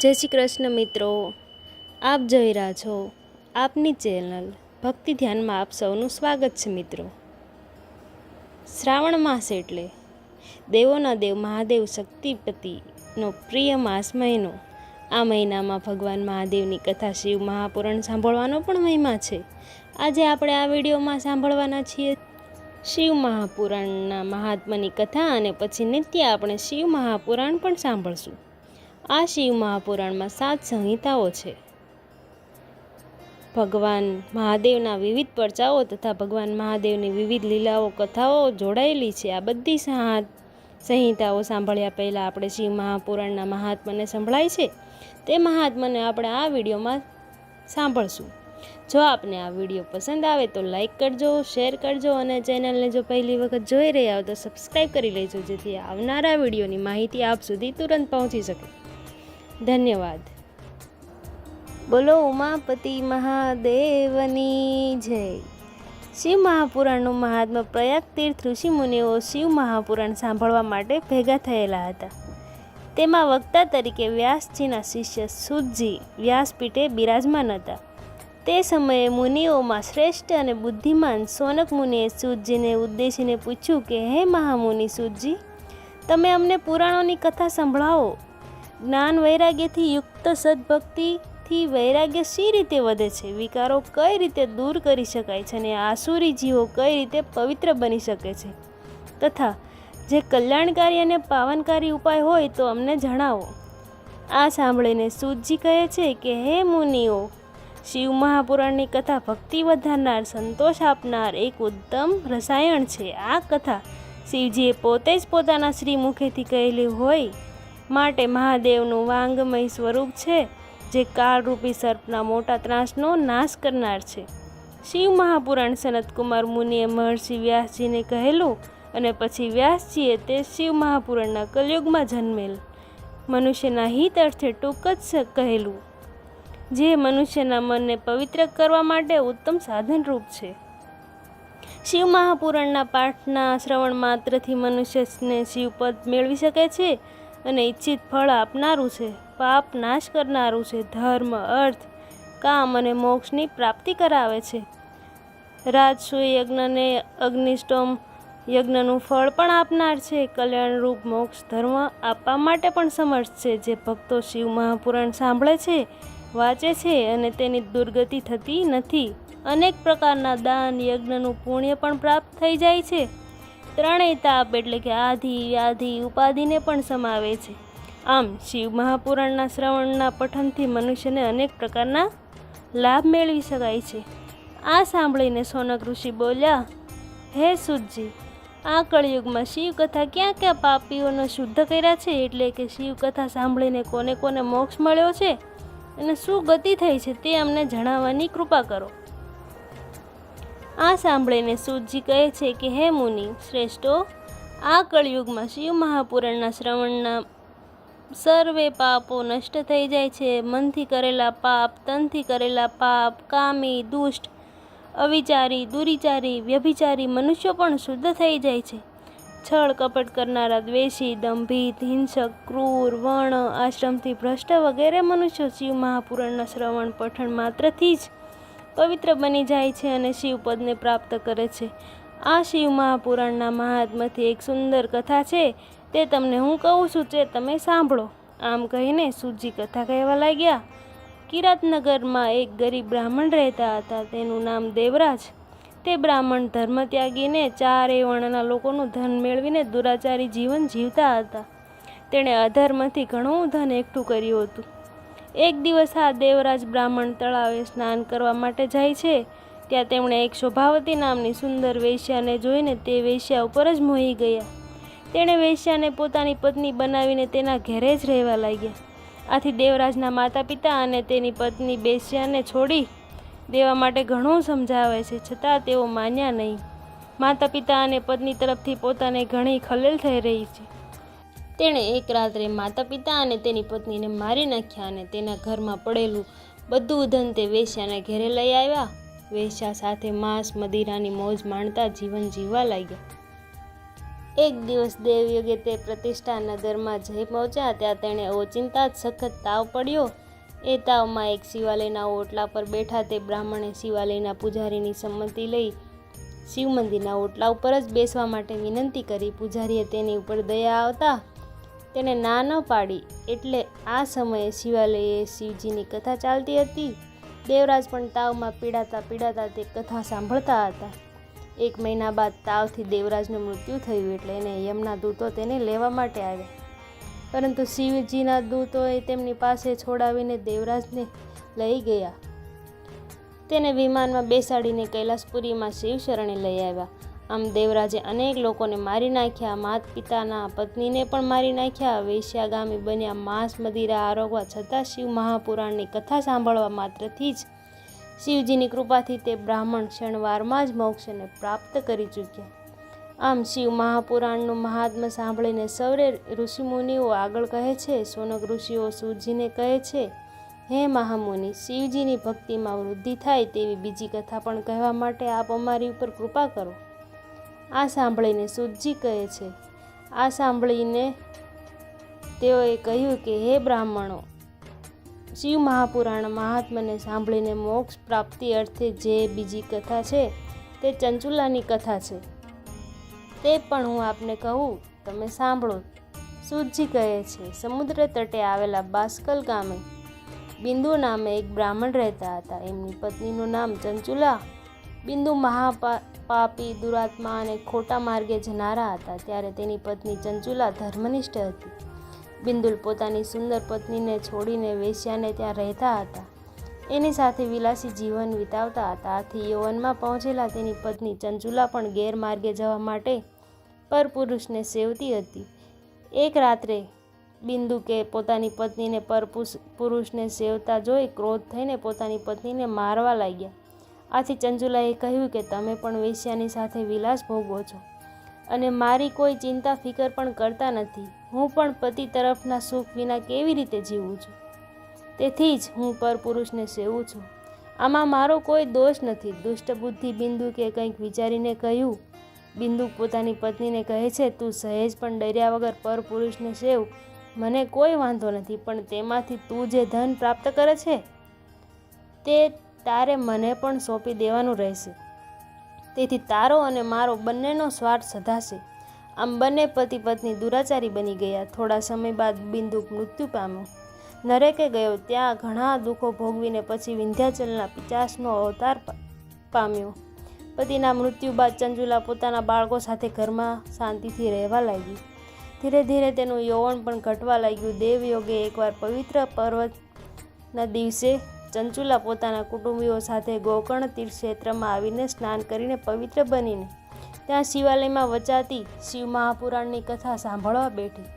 જય શ્રી કૃષ્ણ મિત્રો. આપ જોઈ રહ્યા છો આપની ચેનલ ભક્તિ ધ્યાનમાં આપ સૌનું સ્વાગત છે મિત્રો. શ્રાવણ માસ એટલે દેવોના દેવ મહાદેવ શક્તિપતિનો પ્રિય માસ મહિનો. આ મહિનામાં ભગવાન મહાદેવની કથા શિવ મહાપુરાણ સાંભળવાનો પણ મહિમા છે. આજે આપણે આ વિડીયોમાં સાંભળવાના છીએ શિવ મહાપુરાણના મહાત્માની કથા અને પછી નિત્ય આપણે શિવ મહાપુરાણ પણ સાંભળશું. આ શિવ મહાપુરાણમાં સાત સંહિતાઓ છે. ભગવાન મહાદેવના વિવિધ પરચાઓ તથા ભગવાન મહાદેવની વિવિધ લીલાઓ કથાઓ જોડાયેલી છે. આ બધી સાત સંહિતાઓ સાંભળ્યા પહેલાં આપણે શિવ મહાપુરાણના મહાત્માને સંભળાય છે. તે મહાત્માને આપણે આ વિડીયોમાં સાંભળશું. જો આપને આ વીડિયો પસંદ આવે તો લાઈક કરજો, શેર કરજો અને ચેનલને જો પહેલી વખત જોઈ રહ્યા હો તો સબસ્ક્રાઈબ કરી લેજો જેથી આવનારા વિડીયોની માહિતી આપ સુધી તુરંત પહોંચી શકે. ધન્યવાદ. બોલો ઉમાપતિ મહાદેવની જય. શિવ મહાપુરાણનું મહાત્મા પ્રયાગ તીર્થ ઋષિમુનિઓ શિવ મહાપુરાણ સાંભળવા માટે ભેગા થયેલા હતા. તેમાં વક્તા તરીકે વ્યાસજીના શિષ્ય સુતજી વ્યાસપીઠે બિરાજમાન હતા. તે સમયે મુનિઓમાં શ્રેષ્ઠ અને બુદ્ધિમાન સોનક મુનિએ સૂતજીને ઉદ્દેશીને પૂછ્યું કે, હે મહામુનિ સૂતજી તમે અમને પુરાણોની કથા સંભળાવો. જ્ઞાન વૈરાગ્યથી યુક્ત સદભક્તિથી વૈરાગ્ય શી રીતે વધે છે? વિકારો કઈ રીતે દૂર કરી શકાય છે અને આસુરી જીવો કઈ રીતે પવિત્ર બની શકે છે? તથા, જે કલ્યાણકારી અને પાવનકારી ઉપાય હોય તો અમને જણાવો. આ સાંભળીને સૂતજી કહે છે કે, હે મુનિઓ, શિવ મહાપુરાણની કથા ભક્તિ વધારનાર, સંતોષ આપનાર એક ઉત્તમ રસાયણ છે. આ કથા શિવજીએ પોતે જ પોતાના શ્રી મુખેથી કહેલી હોય માટે મહાદેવનું વાંગમય સ્વરૂપ છે, જે કાળરૂપી સર્પના મોટા ત્રાસનો નાશ કરનાર છે. શિવ મહાપુરાણ સનતકુમાર મુનિએ મહર્ષિ વ્યાસજીને કહેલું અને પછી વ્યાસજીએ તે શિવ મહાપુરાણના કલયુગમાં જન્મેલ. મનુષ્યના હિત અર્થે ટૂંક જ કહેલું, જે મનુષ્યના મનને પવિત્ર કરવા માટે ઉત્તમ સાધનરૂપ છે. શિવ મહાપુરાણના પાઠના શ્રવણ માત્રથી મનુષ્યને શિવપદ મેળવી શકે છે અને ઈચ્છિત ફળ આપનારું છે, પાપ નાશ કરનારું છે, ધર્મ, અર્થ, કામ અને મોક્ષની પ્રાપ્તિ કરાવે છે. રાજસૂય યજ્ઞને અગ્નિષ્ટોમ યજ્ઞનું ફળ પણ આપનાર છે. કલ્યાણરૂપ મોક્ષ ધર્મ આપવા માટે પણ સમર્થ છે. જે ભક્તો શિવ મહાપુરાણ સાંભળે છે, વાંચે છે અને તેની દુર્ગતિ થતી નથી. અનેક પ્રકારના દાન, યજ્ઞનું પુણ્ય પણ પ્રાપ્ત થઈ જાય છે. ત્રણેય તાપ એટલે કે આધિ, વ્યાધિ ઉપાધિને પણ સમાવે છે. આમ, શિવ મહાપુરાણના શ્રવણના પઠનથી મનુષ્યને અનેક પ્રકારના લાભ મેળવી શકાય છે. આ સાંભળીને સોનક ઋષિ બોલ્યા, હે સુજી આ કળિયુગમાં શિવકથા ક્યાં ક્યાં પાપીઓને શુદ્ધ કર્યા છે? એટલે કે શિવકથા સાંભળીને કોને કોને મોક્ષ મળ્યો છે? અને શું ગતિ થઈ છે તે અમને જણાવવાની કૃપા કરો. આ સાંભળીને સૂતજી કહે છે કે, હે મુનિ, શ્રેષ્ઠો, આ કળયુગમાં શિવ મહાપુરાણના શ્રવણના સર્વે પાપો નષ્ટ થઈ જાય છે. મનથી કરેલા પાપ, તનથી કરેલા પાપ, કામી, દુષ્ટ, અવિચારી, દુરિચારી, વ્યભિચારી મનુષ્યો પણ શુદ્ધ થઈ જાય છે. છળ કપટ કરનારા દ્વેષી, દંભિત, હિંસક, ક્રૂર, વર્ણ, આશ્રમથી ભ્રષ્ટ વગેરે મનુષ્યો શિવ મહાપુરાણના શ્રવણ પઠન માત્રથી જ પવિત્ર બની જાય છે અને શિવપદને પ્રાપ્ત કરે છે. આ શિવ મહાપુરાણના મહાત્માથી એક સુંદર કથા છે. તે તમને હું કહું છું તે તમે સાંભળો. આમ કહીને સુજી કથા કહેવા લાગ્યા. કિરાતનગરમાં એક ગરીબ બ્રાહ્મણ રહેતા હતા. તેનું નામ દેવરાજ. તે બ્રાહ્મણ ધર્મ ત્યાગીને ચારે વર્ણના લોકોનું ધન મેળવીને દુરાચારી જીવન જીવતા હતા. તેણે અધર્મથી ઘણું ધન એકઠું કર્યું હતું. એક દિવસ આ દેવરાજ બ્રાહ્મણ તળાવે સ્નાન કરવા માટે જાય છે. ત્યાં તેમણે એક શોભાવતી નામની સુંદર વેશ્યાને જોઈને તે વેશ્યા ઉપર જ મોહી ગયા. તેણે વેશ્યાને પોતાની પત્ની બનાવીને તેના ઘેરે જ રહેવા લાગ્યા. આથી દેવરાજના માતા પિતા અને તેની પત્ની બેસ્યાને છોડી દેવા માટે ઘણું સમજાવે છે, છતાં તેઓ માન્યા નહીં. માતા પિતા અને પત્ની તરફથી પોતાને ઘણી ખલેલ થઈ રહી છે. તેણે એક રાત્રે માતા પિતા અને તેની પત્નીને મારી નાખ્યા અને તેના ઘરમાં પડેલું બધું ધન તે વેશ્યાના ઘેરે લઈ આવ્યા. વેશ્યા સાથે માંસ, મદિરાની મોજ માણતા જીવન જીવવા લાગ્યા. એક દિવસ દેવયોગે તે પ્રતિષ્ઠા નગરમાં જઈ પહોંચ્યા ત્યાં તેણે ઓચિંતા જ સખત તાવ પડ્યો. એ તાવમાં એક શિવાલયના ઓટલા પર બેઠા તે બ્રાહ્મણે શિવાલયના પૂજારીની સંમતિ લઈ શિવ મંદિરના ઓટલા ઉપર જ બેસવા માટે વિનંતી કરી. પૂજારીએ તેની ઉપર દયા આવતા તેને ના ન પાડી એટલે આ સમયે શિવાલયે શિવજીની કથા ચાલતી હતી. દેવરાજ પણ તાવમાં પીડાતા પીડાતા તે કથા સાંભળતા હતા. એક મહિના બાદ તાવથી દેવરાજનું મૃત્યુ થયું એટલે એને યમના દૂતો તેને લેવા માટે આવ્યા. પરંતુ શિવજીના દૂતોએ તેમની પાસે છોડાવીને દેવરાજને લઈ ગયા. તેને વિમાનમાં બેસાડીને કૈલાસપુરીમાં શિવશરણે લઈ આવ્યા. આમ દેવરાજે અનેક લોકોને મારી નાખ્યા માત પિતાના પત્નીને પણ મારી નાખ્યા, વેશ્યાગામી બન્યા માંસ મદિરા આરોગવા છતાં શિવ મહાપુરાણની કથા સાંભળવા માત્રથી જ શિવજીની કૃપાથી તે બ્રાહ્મણ ક્ષણવારમાં જ મોક્ષને પ્રાપ્ત કરી ચૂક્યા. આમ શિવ મહાપુરાણનું મહાત્મ્ય સાંભળીને સૌરે ઋષિમુનિઓ આગળ કહે છે, સોનક ઋષિઓ સૂરજીને કહે છે, હે મહામુનિ, શિવજીની ભક્તિમાં વૃદ્ધિ થાય તેવી બીજી કથા પણ કહેવા માટે આપ અમારી ઉપર કૃપા કરો. આ સાંભળીને સુજી કહે છે, આ સાંભળીને તેઓએ કહ્યું કે, હે બ્રાહ્મણો, શિવ મહાપુરાણ મહાત્માને સાંભળીને મોક્ષ પ્રાપ્તિ અર્થે જે બીજી કથા છે, તે ચંચુલાની કથા છે. તે પણ હું આપને કહું, તમે સાંભળો. સુજી કહે છે, સમુદ્ર તટે આવેલા બાસ્કલ ગામે બિંદુ નામે એક બ્રાહ્મણ રહેતા હતા. એમની પત્નીનું નામ ચંચુલા બિંદુ મહાપા પાપી દુરાત્મા અને ખોટા માર્ગે જનારા હતા. ત્યારે તેની પત્ની ચંચુલા ધર્મનિષ્ઠ હતી. બિંદુલ પોતાની સુંદર પત્નીને છોડીને વેશ્યાને ત્યાં રહેતા હતા. એની સાથે વિલાસી જીવન વિતાવતા હતા. આથી યૌવનમાં પહોંચેલા તેની પત્ની ચંચુલા પણ ગેરમાર્ગે જવા માટે પરપુરુષને સેવતી હતી. એક રાત્રે બિંદુ કે પોતાની પત્નીને પરપુષ પુરુષને સેવતા જોઈ ક્રોધ થઈને પોતાની પત્નીને મારવા લાગ્યા. આથી ચંજુલાએ કહ્યું કે તમે પણ વેશ્યાની સાથે વિલાસ ભોગવો છો અને મારી કોઈ ચિંતા ફિકર પણ કરતા નથી. હું પણ પતિ તરફના સુખ વિના કેવી રીતે જીવું છું? તેથી જ હું પરપુરુષને સેવું છું. આમાં મારો કોઈ દોષ નથી. દુષ્ટ બુદ્ધિ બિંદુ કે કંઈક વિચારીને કહ્યું, બિંદુ પોતાની પત્નીને કહે છે, તું સહેજ પણ ડર્યા વગર પરપુરુષને સેવ. મને કોઈ વાંધો નથી, પણ તેમાંથી તું જે ધન પ્રાપ્ત કરે છે, તે તારે મને પણ સોંપી દેવાનું રહેશે. તેથી તારો અને મારો બંનેનો સ્વાર્થ સધાશે. આમ બંને પતિ પત્ની દુરાચારી બની ગયા. થોડા સમય બાદ બિંદુક મૃત્યુ પામ્યો. નરેકે ગયો. ત્યાં ઘણા દુઃખો ભોગવીને પછી વિંધ્યાચલના પિચાસનો અવતાર પામ્યો. પતિના મૃત્યુ બાદ ચંજુલા પોતાના બાળકો સાથે ઘરમાં શાંતિથી રહેવા લાગી. ધીરે ધીરે તેનું યૌવન પણ ઘટવા લાગ્યું. દેવયોગે એકવાર પવિત્ર પર્વતના દિવસે ચંચુલા પોતાના કુટુંબીઓ સાથે ગોકર્ણ તીર્થ ક્ષેત્રમાં આવીને સ્નાન કરીને પવિત્ર બનીને ત્યાં શિવાલયમાં વચાતી શિવ મહાપુરાણની કથા સાંભળવા બેઠી.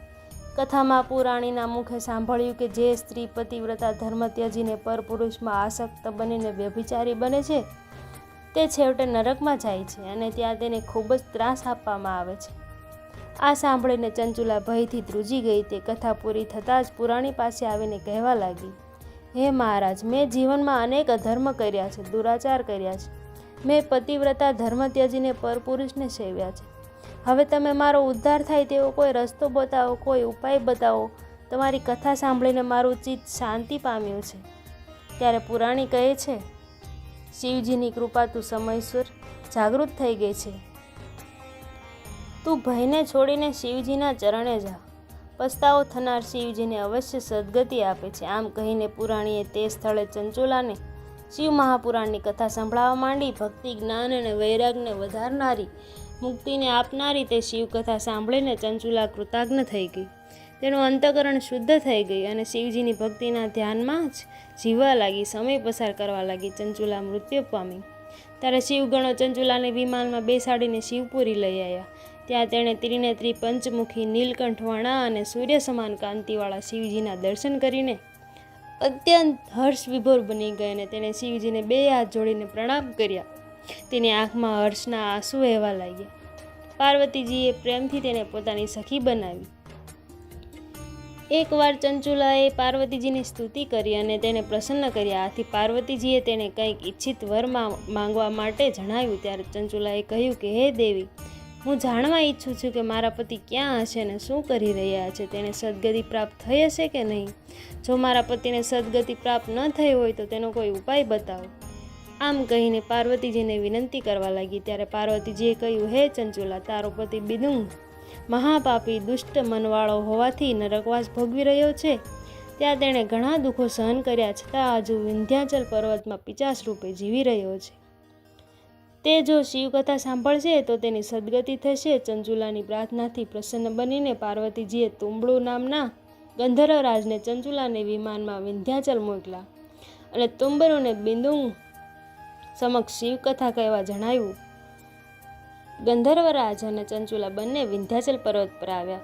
કથામાં પુરાણીના મુખે સાંભળ્યું કે જે સ્ત્રી પતિવ્રતા ધર્મ ત્યજીને પરપુરુષમાં આસક્ત બનીને વ્યભિચારી બને છે, તે છેવટે નરકમાં જાય છે અને ત્યાં તેને ખૂબ જ ત્રાસ આપવામાં આવે છે. આ સાંભળીને ચંચુલા ભયથી ધ્રુજી ગઈ, તે કથા પૂરી થતાં જ પુરાણી પાસે આવીને કહેવા લાગી. હે મહારાજ, મેં જીવનમાં અનેક અધર્મ કર્યા છે, દુરાચાર કર્યા છે. મેં પતિવ્રતા ધર્મ ત્યજીને પરપુરુષને સેવ્યા છે. હવે તમે મારો ઉદ્ધાર થાય તેવો કોઈ રસ્તો બતાવો, કોઈ ઉપાય બતાવો, તમારી કથા સાંભળીને મારું ચિત્ત શાંતિ પામ્યું છે. ત્યારે પુરાણી કહે છે, શિવજીની કૃપા તું સમયસર જાગૃત થઈ ગઈ છે. તું ભયને છોડીને શિવજીના ચરણે જા. પસ્તાવો થનાર શિવજીને અવશ્ય સદગતિ આપે છે. આમ કહીને પુરાણીએ તે સ્થળે ચંચુલાને શિવ મહાપુરાણની કથા સંભળાવવા માંડી. ભક્તિ, જ્ઞાન અને વૈરાગને વધારનારી, મુક્તિને આપનારી તે શિવકથા સાંભળીને ચંચુલા કૃતજ્ઞ થઈ ગઈ. તેનું અંતકરણ શુદ્ધ થઈ ગઈ અને શિવજીની ભક્તિના ધ્યાનમાં જ જીવવા લાગી, સમય પસાર કરવા લાગી ચંચુલા મૃત્યુ પામી. ત્યારે શિવગણો ચંચુલાને વિમાનમાં બેસાડીને શિવપુરી લઈ આવ્યા. ત્યાં તેણે ત્રિનેત્રી પંચમુખી, નીલકંઠવાણા અને સૂર્ય સમાન કાંતિવાળા શિવજીના દર્શન કરીને અત્યંત હર્ષ વિભોર બની ગઈ અને તેણે શિવજીને બે હાથ જોડીને પ્રણામ કર્યા. તેની આંખમાં હર્ષના આંસુ વહેવા લાગ્યા. પાર્વતીજીએ પ્રેમથી તેને પોતાની સખી બનાવી. એકવાર ચંચુલાએ પાર્વતીજીની સ્તુતિ કરી અને તેને પ્રસન્ન કર્યા. આથી પાર્વતીજીએ તેને કંઈક ઈચ્છિત વર માંગવા માટે જણાવ્યું. ત્યારે ચંચુલાએ કહ્યું કે, હે દેવી હું જાણવા ઈચ્છું છું કે મારા પતિ ક્યાં હશે ને શું કરી રહ્યા છે? તેને સદગતિ પ્રાપ્ત થઈ હશે કે નહીં? જો મારા પતિને સદગતિ પ્રાપ્ત ન થઈ હોય તો તેનો કોઈ ઉપાય બતાવો. આમ કહીને પાર્વતીજીને વિનંતી કરવા લાગી. ત્યારે પાર્વતીજીએ કહ્યું, હે ચંચુલા, તારો પતિ બિદુંગ મહાપાપી, દુષ્ટ મનવાળો હોવાથી નરકવાસ ભોગવી રહ્યો છે. ત્યાં તેણે ઘણા દુઃખો સહન કર્યા, છતાં હજુ વિંધ્યાચલ પર્વતમાં પિચાસ રૂપે જીવી રહ્યો છે. તે જો શિવકથા સાંભળશે તો તેની સદગતિ થશે. ચંચુલાની પ્રાર્થનાથી પ્રસન્ન બનીને પાર્વતીજીએ તુંબળું નામના ગંધર્વરાજને ચંચુલાને વિમાનમાં વિંધ્યાચલ મોકલા અને તુંબરુને બિંદુંગ સમક્ષ શિવકથા કહેવા જણાવ્યું. ગંધર્વરાજ અને ચંચુલા બંને વિંધ્યાચલ પર્વત પર આવ્યા.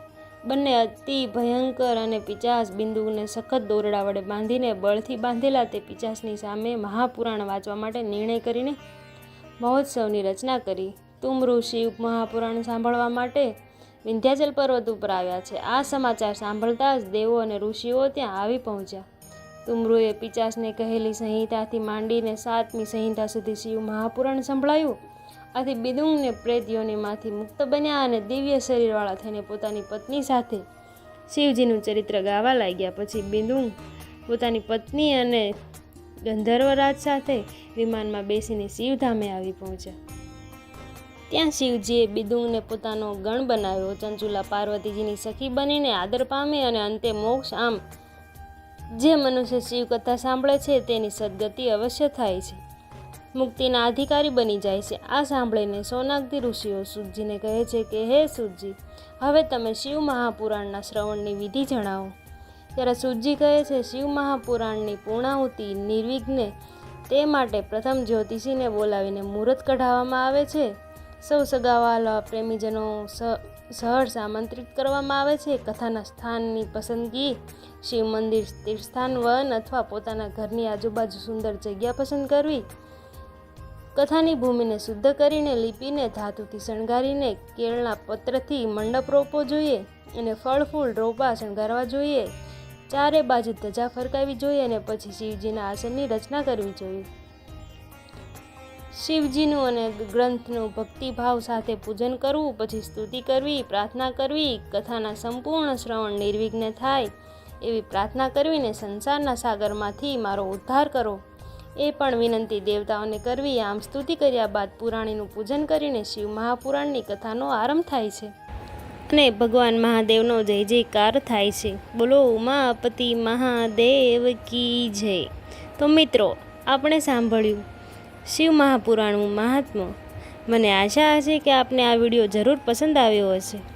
બંને અતિ ભયંકર અને પિચાસ બિંદુને સખત દોરડા વડે બાંધીને બળથી બાંધેલા તે પિચાસની સામે મહાપુરાણ વાંચવા માટે નિર્ણય કરીને મહોત્સવની રચના કરી. તુમરુ શિવ મહાપુરાણ સાંભળવા માટે વિંધ્યાચલ પર્વત ઉપર આવ્યા છે. આ સમાચાર સાંભળતા જ દેવો અને ઋષિઓ ત્યાં આવી પહોંચ્યા. તુમરુએ પિચાસને કહેલી સંહિતાથી માંડીને સાતમી સંહિતા સુધી શિવ મહાપુરાણ સંભળાયું. આથી બિદુંગને પ્રેત યોનિમાંથી મુક્ત બન્યા અને દિવ્ય શરીરવાળા થઈને પોતાની પત્ની સાથે શિવજીનું ચરિત્ર ગાવા લાગ્યા. પછી બિદુંગ પોતાની પત્ની અને ગંધર્વરાજ સાથે વિમાનમાં બેસીને શિવધામે આવી પહોંચ્યા. ત્યાં શિવજીએ બિદુંગને પોતાનો ગણ બનાવ્યો. ચંચુલા પાર્વતીજીની સખી બનીને આદર પામી અને અંતે મોક્ષ આમ જે મનુષ્ય શિવકથા સાંભળે છે તેની સદગતિ અવશ્ય થાય છે. મુક્તિના અધિકારી બની જાય છે. આ સાંભળીને સોનાગતી ઋષિઓ સુરજીને કહે છે કે, હે સુરજી, હવે તમે શિવ મહાપુરાણના શ્રવણની વિધિ જણાવો. ત્યારે સુજી કહે છે, શિવ મહાપુરાણની પૂર્ણાહુતિ નિર્વિઘ્ને તે માટે પ્રથમ જ્યોતિષીને બોલાવીને મુહૂર્ત કઢાવવામાં આવે છે. સૌ સગાવાલા પ્રેમીજનો સહર્ષ આમંત્રિત કરવામાં આવે છે. કથાના સ્થાનની પસંદગી શિવ મંદિર તીર્થસ્થાન વન અથવા પોતાના ઘરની આજુબાજુ સુંદર જગ્યા પસંદ કરવી. કથાની ભૂમિને શુદ્ધ કરીને લીપીને ધાતુથી શણગારીને કેળના પત્રથી મંડપ રોપવો જોઈએ અને ફળ, ફૂલ, રોપા શણગારવા જોઈએ. ચારે બાજુ ધજા ફરકાવી જોઈએ અને પછી શિવજીના આસનની રચના કરવી જોઈએ. શિવજીનું અને ગ્રંથનું ભક્તિભાવ સાથે પૂજન કરવું, પછી સ્તુતિ કરવી, પ્રાર્થના કરવી, કથાના સંપૂર્ણ શ્રવણ નિર્વિઘ્ન થાય એવી પ્રાર્થના કરવીને સંસારના સાગરમાંથી મારો ઉદ્ધાર કરો. એ પણ વિનંતી દેવતાઓને કરવી. આમ સ્તુતિ કર્યા બાદ પુરાણીનું પૂજન કરીને શિવ મહાપુરાણની કથાનો આરંભ થાય છે. અને ભગવાન મહાદેવનો જય જયકાર થાય છે. બોલો, ઉમાપતિ મહાદેવ કી જય. તો મિત્રો, આપણે સાંભળ્યું શિવ મહાપુરાણનું મહાત્મ્ય. મને આશા છે કે આપને આ વીડિયો જરૂર પસંદ આવ્યો હશે.